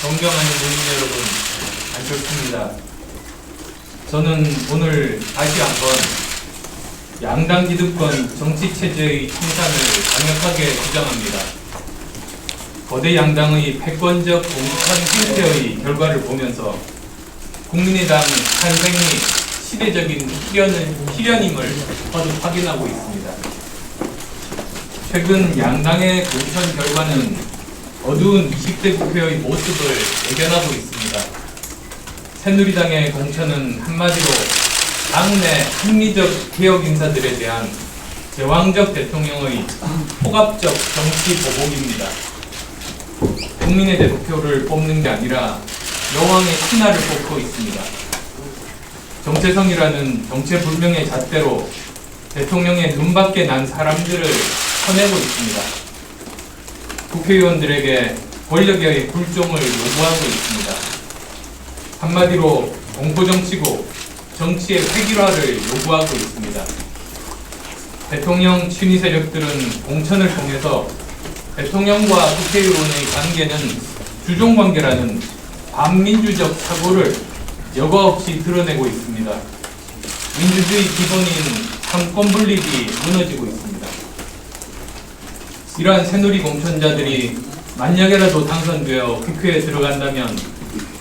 존경하는 국민 여러분, 안좋습니다. 저는 오늘 다시 한번 양당 기득권 정치 체제의 청산을 강력하게 주장합니다. 거대 양당의 패권적 공천 행태의 결과를 보면서 국민의당 탄생이 시대적인 거듭 확인하고 있습니다. 최근 양당의 공천 결과는 어두운 20대 국회의 모습을 예견하고 있습니다. 새누리당의 공천은 한마디로 당내 합리적 개혁 인사들에 대한 제왕적 대통령의 포갑적 정치 보복입니다. 국민의 대표를 뽑는 게 아니라 여왕의 신하를 뽑고 있습니다. 정체성이라는 정체불명의 잣대로 대통령의 눈밖에 난 사람들을 쳐내고 있습니다. 국회의원들에게 권력의 굴종을 요구하고 있습니다. 한마디로 공포정치고 정치의 획일화를 요구하고 있습니다. 대통령 친위 세력들은 공천을 통해서 대통령과 국회의원의 관계는 주종관계라는 반민주적 사고를 여과 없이 드러내고 있습니다. 민주주의 기본인 상권 분립이 무너지고 있습니다. 이러한 새누리 공천자들이 만약에라도 당선되어 국회에 들어간다면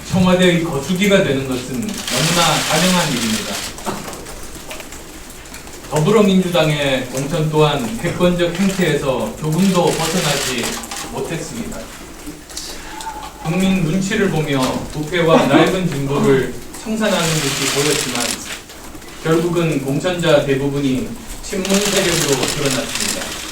청와대의 거수기가 되는 것은 너무나 가능한 일입니다. 더불어민주당의 공천 또한 패권적 행태에서 조금도 벗어나지 못했습니다. 국민 눈치를 보며 국회와 낡은 진보를 청산하는 듯이 보였지만 결국은 공천자 대부분이 친문 세력으로 드러났습니다.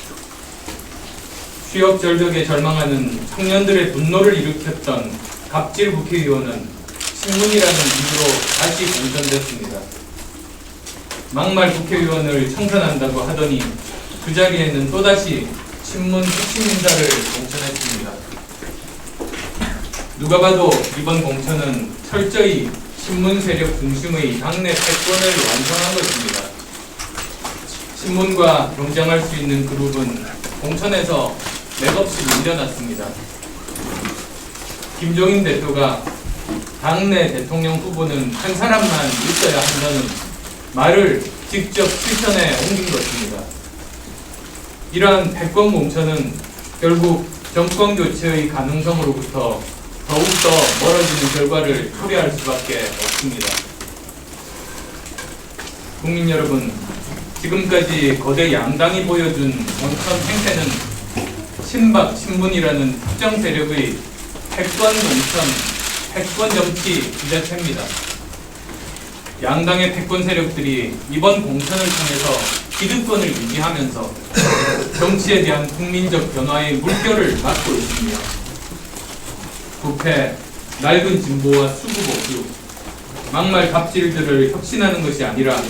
취업 절벽에 절망하는 청년들의 분노를 일으켰던 갑질 국회의원은 친문이라는 이유로 다시 공천됐습니다. 막말 국회의원을 청산한다고 하더니 그 자리에는 또다시 친문 핵심 인사를 공천했습니다. 누가 봐도 이번 공천은 철저히 친문 세력 중심의 당내 패권을 완성한 것입니다. 친문과 경쟁할 수 있는 그룹은 공천에서 맥없이 밀려났습니다. 김종인 대표가 당내 대통령 후보는 한 사람만 있어야 한다는 말을 직접 실천에 옮긴 것입니다. 이러한 패권 공천은 결국 정권 교체의 가능성으로부터 더욱더 멀어지는 결과를 초래할 수밖에 없습니다. 국민 여러분, 지금까지 거대 양당이 보여준 공천 행태는 친박, 친문이라는 특정 세력의 패권 공천, 패권 정치 그 자체입니다. 양당의 패권 세력들이 이번 공천을 통해서 기득권을 유지하면서 정치에 대한 국민적 변화의 물결을 맞고 있습니다. 부패, 낡은 진보와 수구 복류, 막말 갑질들을 혁신하는 것이 아니라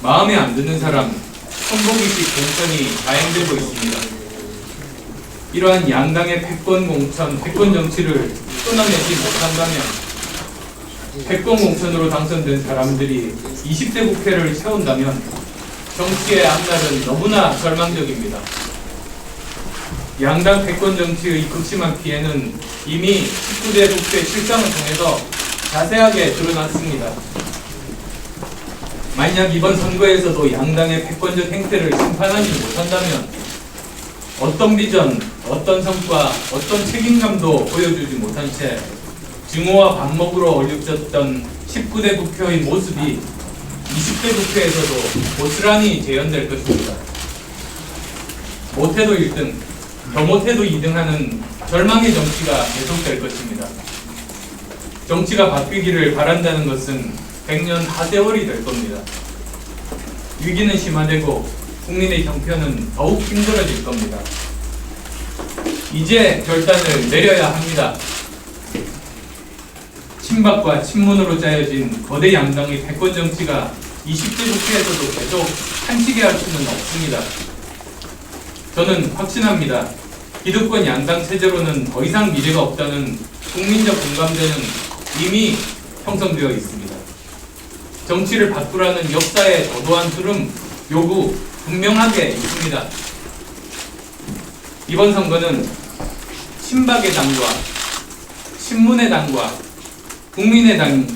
마음에 안 드는 사람, 손보기식 공천이 자행되고 있습니다. 이러한 양당의 패권 공천, 패권 정치를 끊어내지 못한다면 패권 공천으로 당선된 사람들이 20대 국회를 채운다면 정치의 앞날은 너무나 절망적입니다. 양당 패권 정치의 극심한 피해는 이미 19대 국회 실정을 통해서 자세하게 드러났습니다. 만약 이번 선거에서도 양당의 패권적 행태를 심판하지 못한다면 어떤 비전, 어떤 성과, 어떤 책임감도 보여주지 못한 채 증오와 반목으로 얼룩졌던 19대 국회의 모습이 20대 국회에서도 고스란히 재현될 것입니다. 못해도 1등, 더 못해도 2등 하는 절망의 정치가 계속될 것입니다. 정치가 바뀌기를 바란다는 것은 100년 하세월이 될 겁니다. 위기는 심화되고 국민의 형편은 더욱 힘들어질 겁니다. 이제 결단을 내려야 합니다. 친박과 친문으로 짜여진 거대 양당의 패권 정치가 20대 국회에서도 계속 한치게 할 수는 없습니다. 저는 확신합니다. 기득권 양당 체제로는 더 이상 미래가 없다는 국민적 공감대는 이미 형성되어 있습니다. 정치를 바꾸라는 역사의 도도한 흐름, 요구 분명하게 있습니다. 이번 선거는 친박의 당과 신문의 당과 국민의 당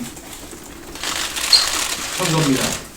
선거입니다.